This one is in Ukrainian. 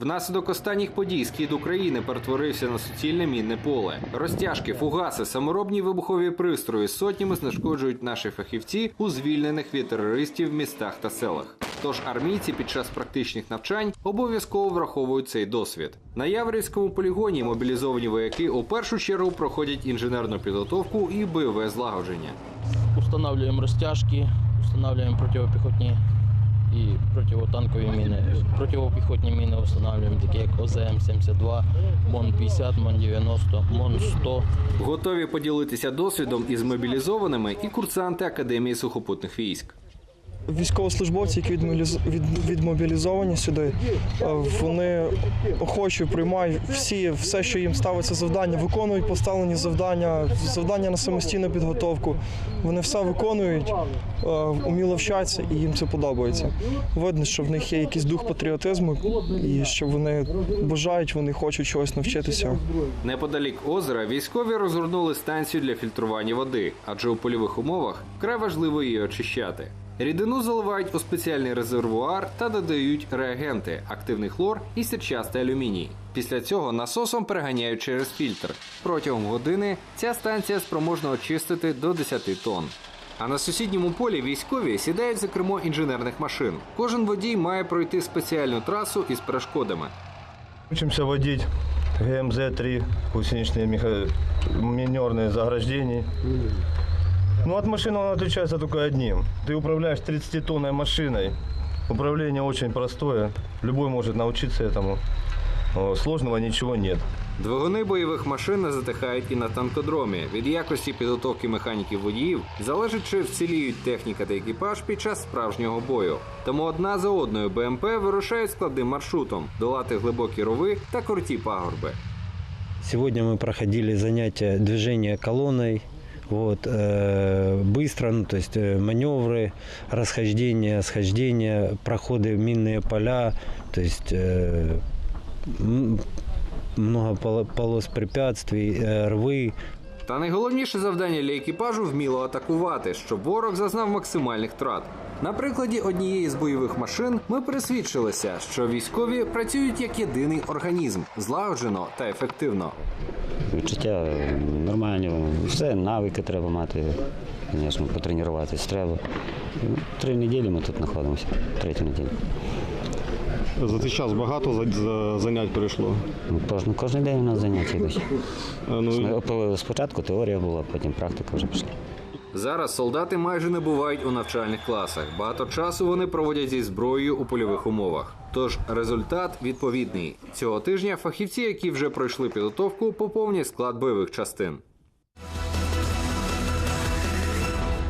Внаслідок останніх подій схід України перетворився на суцільне мінне поле. Розтяжки, фугаси, саморобні вибухові пристрої сотнями знешкоджують наші фахівці у звільнених від терористів містах та селах. Тож армійці під час практичних навчань обов'язково враховують цей досвід. На Яворівському полігоні мобілізовані вояки у першу чергу проходять інженерну підготовку і бойове злагодження. Устанавливаем растяжки, устанавливаем противопехотні і противотанкові міни. Противопіхотні міни встановлюємо, такі як ОЗМ-72, МОН-50, МОН-90, МОН-100. Готові поділитися досвідом із мобілізованими і курсанти Академії сухопутних військ. Військовослужбовці, які відмобіліз- від- відмобілізовані сюди, е, вони охоче приймають всі, все, що їм ставиться завдання, виконують поставлені завдання, завдання на самостійну підготовку. Вони все виконують, е, уміло вчаться і їм це подобається. Видно, що в них є якийсь дух патріотизму і що вони бажають, вони хочуть чогось навчитися. Неподалік озера військові розгорнули станцію для фільтрування води, адже у польових умовах вкрай важливо її очищати. Рідину заливають у спеціальний резервуар та додають реагенти, активний хлор і сірчастий алюміній. Після цього насосом переганяють через фільтр. Протягом години ця станція спроможна очистити до 10 тонн. А на сусідньому полі військові сідають за кермо інженерних машин. Кожен водій має пройти спеціальну трасу із перешкодами. Учимся водить ГМЗ-3, гусеничные меха... минерные заграждения. Ну, от машины он отличается только одним. Ты управляешь 30-тонной машиной. Управление очень простое. Любой может научиться этому. О, Сложного ничего нет. Двигуни бойових машин не затихають і на танкодромі. Від якості підготовки механіків водіїв залежить, чи вціліють техніка та екіпаж під час справжнього бою. Тому одна за одною БМП вирушають складним маршрутом долати глибокі рови та круті пагорби. Сегодня мы проходили занятия движения колонной. Вот, э, быстро, ну, то есть э, маневры, расхождения, схождения, проходы в минные поля, то есть э, м- много поло- полос препятствий, э, рвы, та найголовніше завдання для екіпажу вміло атакувати, щоб ворог зазнав максимальних втрат. На прикладі однієї з бойових машин ми пересвідчилися, що військові працюють як єдиний організм, злагоджено та ефективно. Відчуття нормальні, все, навики треба мати, звісно, потренуватись треба. Три неділі ми тут знаходимося, третю неділю. За цей час багато за- за- занять пройшло. Ну, Кожен, кожен день у нас заняття йдуть. Е, Ну, Спочатку теорія була, потім практика вже пішла. Зараз солдати майже не бувають у навчальних класах. Багато часу вони проводять зі зброєю у польових умовах. Тож результат відповідний. Цього тижня фахівці, які вже пройшли підготовку, поповнять склад бойових частин.